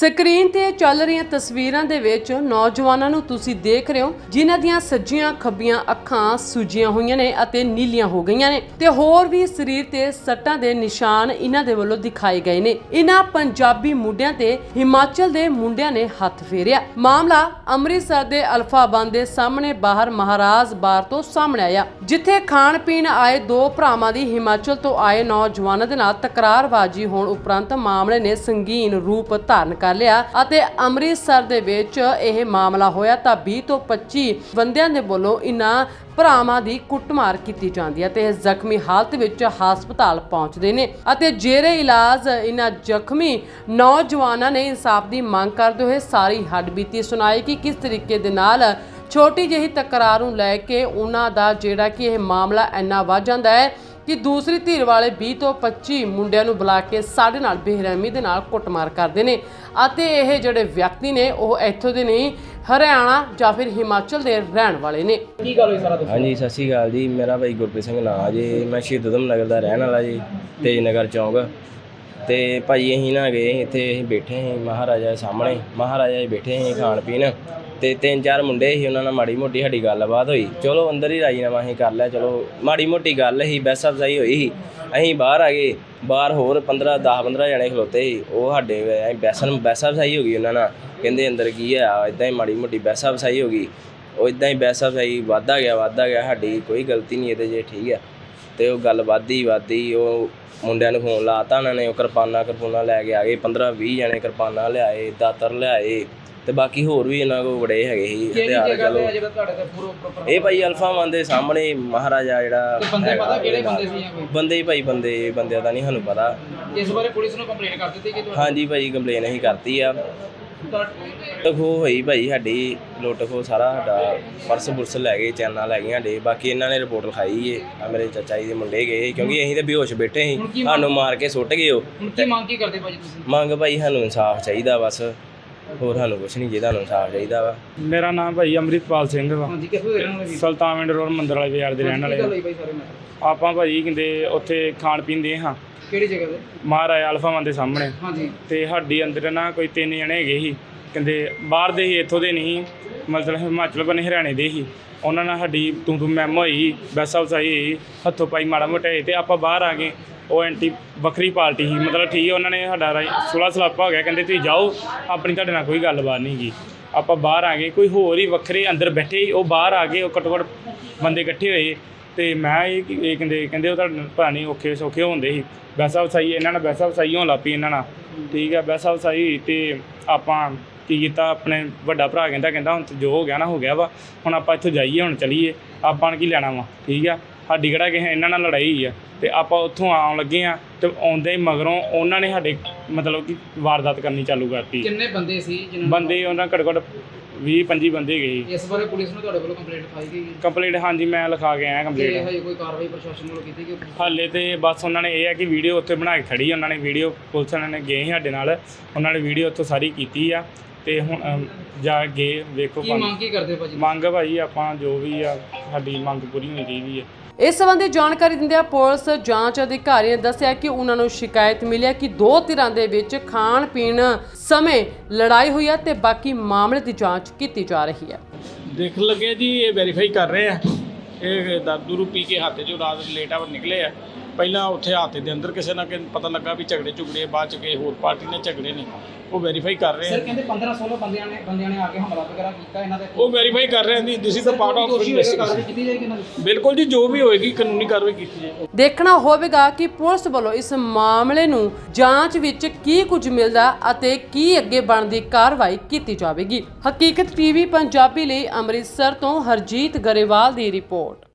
Screen ਤੇ ਚੱਲ ਰਹੀਆਂ ਤਸਵੀਰਾਂ ਦੇ ਵਿੱਚ ਨੌਜਵਾਨਾਂ ਨੂੰ ਤੁਸੀਂ ਦੇਖ ਰਹੇ ਹੋ, ਜਿਨ੍ਹਾਂ ਦੀਆਂ ਸੱਜੀਆਂ, ਖੱਬੀਆਂ ਅੱਖਾਂ ਸੁਜੀਆਂ ਹੋਈਆਂ ਨੇ ਅਤੇ ਨੀਲੀਆਂ ਹੋ ਗਈਆਂ ਨੇ ਤੇ ਹੋਰ ਵੀ ਸਰੀਰ ਤੇ ਸੱਟਾਂ ਦੇ ਨਿਸ਼ਾਨ ਇਹਨਾਂ ਦੇ ਵੱਲੋਂ ਦਿਖਾਏ ਗਏ ਨੇ। ਇਹਨਾਂ ਪੰਜਾਬੀ ਮੁੰਡਿਆਂ ਤੇ ਹਿਮਾਚਲ ਦੇ ਮੁੰਡਿਆਂ ਨੇ ਹੱਥ ਫੇਰਿਆ। ਮਾਮਲਾ ਅੰਮ੍ਰਿਤਸਰ ਦੇ ਅਲਫਾ ਬੰਦ ਦੇ ਸਾਹਮਣੇ ਬਾਹਰ ਮਹਾਰਾਜ ਬਾਰ ਤੋਂ ਸਾਹਮਣੇ ਆਇਆ, ਜਿੱਥੇ ਖਾਣ ਪੀਣ ਆਏ ਦੋ ਭਰਾਵਾਂ ਦੀ ਹਿਮਾਚਲ ਤੋਂ ਆਏ ਨੌਜਵਾਨਾਂ ਦੇ ਨਾਲ ਤਕਰਾਰਬਾਜ਼ੀ ਹੋਣ ਉਪਰੰਤ ਮਾਮਲੇ ਨੇ ਸੰਗੀਨ ਰੂਪ ਧਾਰਨ ਕਰ ਲਿਆ ਅਤੇ ਅੰਮ੍ਰਿਤਸਰ ਦੇ ਵਿੱਚ ਇਹ ਮਾਮਲਾ ਹੋਇਆ ਤਾਂ 20 ਤੋਂ 25 ਬੰਦਿਆਂ ਦੇ ਵੱਲੋਂ ਇਨ੍ਹਾਂ ਭਰਾਵਾਂ ਦੀ ਕੁੱਟਮਾਰ ਕੀਤੀ ਜਾਂਦੀ ਹੈ ਤੇ ਇਹ ਜ਼ਖਮੀ ਹਾਲਤ ਵਿੱਚ ਹਸਪਤਾਲ ਪਹੁੰਚਦੇ ਨੇ ਅਤੇ ਜੇਰੇ ਇਲਾਜ ਇਹਨਾਂ ਜ਼ਖਮੀ ਨੌਜਵਾਨਾਂ ਨੇ ਇਨਸਾਫ ਦੀ ਮੰਗ ਕਰਦੇ ਹੋਏ ਸਾਰੀ ਹੱਡਬੀਤੀ ਸੁਣਾਈ ਕਿ ਕਿਸ ਤਰੀਕੇ ਦੇ ਨਾਲ ਛੋਟੀ ਜਿਹੀ ਤਕਰਾਰ ਨੂੰ ਲੈ ਕੇ ਉਹਨਾਂ ਦਾ ਜਿਹੜਾ ਕਿ ਇਹ ਮਾਮਲਾ ਇੰਨਾ ਵੱਧ ਜਾਂਦਾ ਹੈ ਕਿ ਦੂਸਰੀ ਧਿਰ ਵਾਲੇ 20 ਤੋਂ 25 ਮੁੰਡਿਆਂ ਨੂੰ ਬੁਲਾ ਕੇ ਸਾਡੇ ਨਾਲ ਬੇਰਹਿਮੀ ਦੇ ਨਾਲ ਕੁੱਟਮਾਰ ਕਰਦੇ ਨੇ। ਅਤੇ ਇਹ ਜਿਹੜੇ ਵਿਅਕਤੀ ਨੇ ਉਹ ਇੱਥੋਂ ਦੇ ਨਹੀਂ ਹਰਿਆਣਾ ਜਾਂ ਫਿਰ ਹਿਮਾਚਲ ਦੇ ਰਹਿਣ ਵਾਲੇ ਨੇ। ਕੀ ਗੱਲ ਹੋਈ ਸਾਰਾ ਦੱਸੋ। ਹਾਂਜੀ ਸਤਿ ਸ਼੍ਰੀ ਅਕਾਲ ਜੀ। ਮੇਰਾ ਭਾਈ ਗੁਰਪ੍ਰੀਤ ਸਿੰਘ ਨਾਂ ਜੀ। ਮੈਂ ਸ਼ਹੀਦ ਊਧਮ ਨਗਰ ਦਾ ਰਹਿਣ ਵਾਲਾ ਜੀ ਤੇਜ ਨਗਰ ਚੌਂਕ। ਤੇ ਭਾਈ ਅਸੀਂ ਨਾ ਗਏ, ਇੱਥੇ ਅਸੀਂ ਬੈਠੇ ਸੀ, ਮਹਾਰਾਜਾ ਦੇ ਸਾਹਮਣੇ, ਮਹਾਰਾਜਾ ਜੀ ਬੈਠੇ ਸੀ ਖਾਣ ਪੀਣ। ਤੇ ਤਿੰਨ ਚਾਰ ਮੁੰਡੇ ਸੀ, ਉਹਨਾਂ ਨਾਲ ਮਾੜੀ ਮੋਟੀ ਸਾਡੀ ਗੱਲਬਾਤ ਹੋਈ। ਚਲੋ ਅੰਦਰ ਹੀ ਰਾਜੀਨਾਮਾ ਅਸੀਂ ਕਰ ਲਿਆ, ਚਲੋ ਮਾੜੀ ਮੋਟੀ ਗੱਲ ਸੀ, ਬਹਿਸ ਅਫਜ਼ਾਈ ਹੋਈ ਸੀ। ਅਸੀਂ ਬਾਹਰ ਆ ਗਏ, ਬਾਹਰ ਹੋਰ 15 10 15 ਜਣੇ ਖਲੋਤੇ ਸੀ, ਉਹ ਸਾਡੇ ਅਸੀਂ ਬਹਿਸਨ ਬਹਿਸ ਅਫਜ਼ਾਈ ਹੋ ਗਈ ਉਹਨਾਂ ਨਾਲ। ਕਹਿੰਦੇ ਅੰਦਰ ਕੀ ਆ ਇਦਾਂ ਹੀ ਮਾੜੀ ਮੋਟੀ ਬਹਿਸ ਅਫਜ਼ਾਈ ਹੋ ਗਈ। ਉਹ ਇਦਾਂ ਹੀ ਬਹਿਸ ਅਫਜ਼ਾਈ, ਵਾਧਾ ਗਿਆ ਵਾਧਾ ਗਿਆ, ਸਾਡੀ ਕੋਈ ਗਲਤੀ ਨਹੀਂ ਇਹਦੇ ਜੇ ਠੀਕ ਆ। ਤੇ ਉਹ ਗੱਲ ਵੱਧਦੀ ਵੱਧਦੀ ਉਹ ਮੁੰਡਿਆਂ ਨੂੰ ਫੋਨ ਲਾਤਾ ਉਹਨਾਂ ਨੇ ਉਹ ਕਿਰਪਾਨਾਂ ਕਿਰਪਾਨਾਂ ਲੈ ਕੇ ਆ ਗਏ 15 20 ਜਣੇ ਕਿਰਪਾਨਾਂ ਲਿਆਏ ਦਾਤਰ ਲਿਆਏ ਤੇ ਬਾਕੀ ਹੋਰ ਵੀ ਇਹਨਾਂ ਕੋਲ ਬੜੇ ਹੈਗੇ ਸੀ ਹਥਿਆਰ ਚਲੋ। ਇਹ ਭਾਈ ਅਲਫਾ ਮਨ ਦੇ ਸਾਹਮਣੇ ਮਹਾਰਾਜਾ ਜਿਹੜਾ ਬੰਦੇ ਪਤਾ ਕਿਹੜੇ। ਬੰਦੇ ਸੀ ਬੰਦੇ ਹੀ ਭਾਈ ਬੰਦੇ ਬੰਦਿਆਂ ਦਾ ਨਹੀਂ ਸਾਨੂੰ ਪਤਾ। ਇਸ ਬਾਰੇ ਪੁਲਿਸ ਨੂੰ ਕੰਪਲੇਂਟ ਕਰ ਦਿੱਤੀ ਕਿ ਹਾਂਜੀ ਭਾਈ ਕੰਪਲੇਨ ਅਸੀਂ ਕਰਤੀ ਆ। ਲੁੱਟ ਖੋਹ ਹੋਈ ਭਾਈ ਸਾਡੀ ਲੁੱਟ ਖੋਹ ਸਾਰਾ ਸਾਡਾ ਪਰਸ ਪੁਰਸ ਲੈ ਗਏ ਚੈਨਾਂ ਲੈ ਗਏ ਸਾਡੇ। ਬਾਕੀ ਇਹਨਾਂ ਨੇ ਰਿਪੋਰਟ ਲਿਖਾਈ ਏ ਆ ਮੇਰੇ ਚਾਚਾ ਜੀ ਦੇ ਮੁੰਡੇ ਗਏ ਕਿਉਂਕਿ ਅਸੀਂ ਤੇ ਬੇਹੋਸ਼ ਬੈਠੇ ਸੀ। ਸਾਨੂੰ ਮਾਰ ਕੇ ਸੁੱਟ ਗਏ ਉਹ। ਕੀ ਮੰਗ ਕੀ ਕਰਦੇ ਭਾਜੀ ਤੁਸੀਂ? ਮੰਗ ਭਾਈ ਸਾਨੂੰ ਇਨਸਾਫ ਚਾਹੀਦਾ ਬਸ। ਹੋਰ ਸਾਨੂੰ ਕੁਛ ਨਹੀਂ ਜਿਹਦਾ ਇਨਸਾਫ ਚਾਹੀਦਾ ਵਾ। ਮੇਰਾ ਨਾਮ ਭਾਈ ਅੰਮ੍ਰਿਤਪਾਲ ਸਿੰਘ ਵਾ। ਹਾਂਜੀ ਕਿੱਥੋਂ ਦੇ ਰਹਿਣ ਵਾਲੇ? ਸੁਲਤਾਨਵਿੰਡ ਰੋਡ ਮੰਦਰ ਵਾਲੇ ਬਾਜ਼ਾਰ ਦੇ ਰਹਿਣ ਵਾਲੇ ਗੱਲ ਆ। ਹੋਈ ਭਾਈ ਸਾਰੇ ਨਾਲ? ਆਪਾਂ ਭਾਜੀ ਕਹਿੰਦੇ ਉੱਥੇ ਖਾਣ ਪੀਣ ਦੇ ਹਾਂ। ਕਿਹੜੀ ਜਗ੍ਹਾ ਤੇ? ਮਹਾਰਾਜਾ ਅਲਫਾ ਮਨ ਦੇ ਸਾਹਮਣੇ। ਹਾਂਜੀ। ਤੇ ਸਾਡੀ ਅੰਦਰ ਨਾ ਕੋਈ ਤਿੰਨ ਜਣੇ ਹੈਗੇ ਸੀ। ਕਹਿੰਦੇ ਬਾਹਰ ਦੇ ਹੀ ਇੱਥੋਂ ਦੇ ਨਹੀਂ। ਮਤਲਬ ਹਿਮਾਚਲ ਬਨੇ ਹਰਿਆਣੇ ਦੇ ਹੀ। ਉਹਨਾਂ ਨਾਲ ਸਾਡੀ ਤੂੰ ਤੂੰ ਮੈਮ ਹੋਈ ਬੈਸਾ ਵਸਾਈ ਹੋਈ ਹੱਥੋਂ ਪਾਈ ਮਾੜਾ ਮੋਟਾ ਹੋਏ ਤੇ ਆਪਾਂ ਬਾਹਰ ਆ ਗਏ। ਉਹ ਐਂਟੀ ਵੱਖਰੀ ਪਾਰਟੀ ਸੀ, ਮਤਲਬ ਠੀਕ ਹੈ ਉਹਨਾਂ ਨੇ ਸਾਡਾ ਰਾਈ- ਸੁਲ੍ਹਾ ਸਲਾਪਾ ਹੋ ਗਿਆ, ਕਹਿੰਦੇ ਤੁਸੀਂ ਜਾਓ, ਆਪਣੀ ਤੁਹਾਡੇ ਨਾਲ ਕੋਈ ਗੱਲਬਾਤ ਨਹੀਂ ਗਈ ਆਪਾਂ ਬਾਹਰ ਆ ਗਏ, ਕੋਈ ਹੋਰ ਹੀ ਵੱਖਰੇ ਅੰਦਰ ਬੈਠੇ ਉਹ ਬਾਹਰ ਆ ਗਏ, ਉਹ ਘੱਟੋ ਘੱਟ ਬੰਦੇ ਇਕੱਠੇ ਹੋਏ। ਤੇ ਮੈਂ ਇਹ ਇਹ ਕਹਿੰਦੇ ਕਹਿੰਦੇ ਉਹ ਤੁਹਾਡੇ ਨਾਲ ਭਰਾ ਨਹੀਂ ਔਖੇ ਸੌਖੇ ਹੁੰਦੇ ਸੀ। ਬੈਸਾ ਵਸਾਈ ਇਹਨਾਂ ਨਾਲ ਬੈਸਾ ਵਸਾਈ ਹੋਣ ਲੱਗ ਪਈ ਇਹਨਾਂ ਨਾਲ। ਠੀਕ ਹੈ ਬੈਸਾ ਵਸਾਈ ਹੋਈ ਤੇ ਆਪਾਂ ਕੀ ਕੀਤਾ ਆਪਣੇ ਵੱਡਾ ਭਰਾ ਕਹਿੰਦਾ ਕਹਿੰਦਾ ਹੁਣ ਤੇ ਜੋ ਹੋ ਗਿਆ ਨਾ ਹੋ ਗਿਆ ਵਾ ਹੁਣ ਆਪਾਂ ਇੱਥੋਂ ਜਾਈਏ ਹੁਣ ਚਲੀਏ ਆਪਾਂ ਨੇ ਕੀ ਲੈਣਾ ਵਾ ਠੀਕ ਆ? ਸਾਡੀ ਕਿਹੜਾ ਕਿਸੇ ਇਹਨਾਂ ਨਾਲ ਲੜਾਈ ਆ ਤੇ ਆਪਾਂ ਉੱਥੋਂ ਆਉਣ ਲੱਗੇ ਆ ਤੇ ਆਉਂਦੇ ਹੀ ਮਗਰੋਂ ਉਹਨਾਂ ਨੇ ਸਾਡੇ ਮਤਲਬ ਕਿ ਵਾਰਦਾਤ ਕਰਨੀ ਚਾਲੂ ਕਰਤੀ। ਕਿੰਨੇ ਬੰਦੇ ਸੀ ਜਿਨ੍ਹਾਂ ਬੰਦੇ ਉਹਨਾਂ ਘੱਟੋ ਘੱਟ 20 25 ਬੰਦੇ ਗਏ ਇਸ ਬਾਰੇ ਪੁਲਿਸ ਨੂੰ ਤੁਹਾਡੇ ਵੱਲੋਂ ਕੰਪਲੇਂਟ ਲਿਖਾਈ ਗਈ ਕੰਪਲੀਟ ਹਾਂਜੀ ਮੈਂ ਲਿਖਾ ਕੇ ਆਇਆ ਤੇ ਕੰਪਲੀਟ ਹਜੇ ਕੋਈ ਕਾਰਵਾਈ ਪ੍ਰਸ਼ਾਸਨ ਵੱਲੋਂ ਕੀਤੀ ਗਈ ਹਾਲੇ ਤੇ ਬਸ ਉਹਨਾਂ ਨੇ ਇਹ ਹੈ ਕਿ ਵੀਡੀਓ ਉੱਥੇ ਬਣਾ ਕੇ ਖੜੀ ਉਹਨਾਂ ਨੇ ਵੀਡੀਓ ਪੁਲਿਸ ਵਾਲਿਆਂ ਨੇ ਗਏ ਸਾਡੇ ਨਾਲ ਉਹਨਾਂ ਨੇ ਵੀਡੀਓ ਉੱਥੋਂ ਸਾਰੀ ਕੀਤੀ ਆ। ਤੇ ਹੁਣ ਅਮ, ਜਾ ਕੇ ਵੇਖੋ ਕੀ ਮੰਗ ਕੀ ਕਰਦੇ ਭਾਜੀ? ਮੰਗ ਭਾਈ ਆਪਾਂ ਜੋ ਵੀ ਆ ਸਾਡੀ ਮੰਗ ਪੂਰੀ ਹੋਣੀ ਚਾਹੀਦੀ ਹੈ ਇਸ ਸੰਬੰਧੀ ਜਾਣਕਾਰੀ ਦਿੰਦਿਆਂ ਪੁਲਿਸ ਜਾਂਚ ਅਧਿਕਾਰੀ ਨੇ ਦੱਸਿਆ ਕਿ ਉਹਨਾਂ ਨੂੰ ਸ਼ਿਕਾਇਤ ਮਿਲੀ ਹੈ ਕਿ ਦੋ ਧਿਰਾਂ ਦੇ ਵਿੱਚ ਖਾਣ ਪੀਣ ਸਮੇਂ ਲੜਾਈ ਹੋਈ ਹੈ ਤੇ ਬਾਕੀ ਮਾਮਲੇ ਦੀ ਜਾਂਚ ਕੀਤੀ ਜਾ ਰਹੀ ਹੈ ਦੇਖ ਲੱਗੇ ਜੀ ਇਹ ਵੈਰੀਫਾਈ ਕਰ ਰਹੇ ਆ। ਇਹ ਦਾਦੂ ਰੂ ਪੀ ਕੇ ਹੱਥ 'ਚੋਂ ਰਾਤ ਲੇਟ ਆਵਰ ਨਿਕਲੇ ਆ। ਪਹਿਲਾਂ ਉੱਥੇ ਹੱਥ ਦੇ ਅੰਦਰ ਕਿਸੇ ਨਾ ਕਿਸੇ ਨੂੰ ਪਤਾ ਲੱਗਾ ਵੀ ਝਗੜੇ ਝੁਗੜੇ ਬਾਅਦ ਚ ਕਿਸੇ ਹੋਰ ਪਾਰਟੀ ਨੇ ਝਗੜੇ ਨੇ ਉਹ ਵੈਰੀਫਾਈ ਕਰ ਰਹੇ ਸਰ ਆ। ਕਹਿੰਦੇ 15 16 ਬੰਦਿਆਂ ਨੇ ਬੰਦਿਆਂ ਨੇ ਆ ਕੇ ਹਮਲਾ ਵਗੈਰਾ ਕੀਤਾ ਇਹਨਾਂ ਦੇ ਉਹ ਵੈਰੀਫਾਈ ਕਰ ਰਹੇ ਆ ਜੀ this is the part of ਦੋਸ਼ੀ ਹੋਏਗਾ ਕਾਰਵਾਈ ਇਨਵੈਸਟੀਗੇਸ਼ਨ ਕੀਤੀ ਜਾਏਗੀ ਇਹਨਾਂ ਦੀ? ਬਿਲਕੁਲ ਜੀ ਜੋ ਵੀ ਹੋਏਗੀ ਕਾਨੂੰਨੀ ਕਾਰਵਾਈ ਕੀਤੀ ਜਾਏਗੀ। ਦੇਖਣਾ ਹੋਵੇਗਾ ਕਿ ਪੁਲਿਸ ਵੱਲੋਂ ਇਸ ਮਾਮਲੇ ਨੂੰ ਜਾਂਚ ਵਿੱਚ ਕੀ ਕੁਝ ਮਿਲਦਾ ਅਤੇ ਕੀ ਅੱਗੇ ਬਣਦੀ ਕਾਰਵਾਈ ਕੀਤੀ ਜਾਵੇਗੀ। ਹਕੀਕਤ ਟੀਵੀ ਪੰਜਾਬੀ ਲਈ ਅੰਮ੍ਰਿਤਸਰ ਤੋਂ ਹਰਜੀਤ ਗਰੇਵਾਲ ਦੀ ਰਿਪੋਰਟ।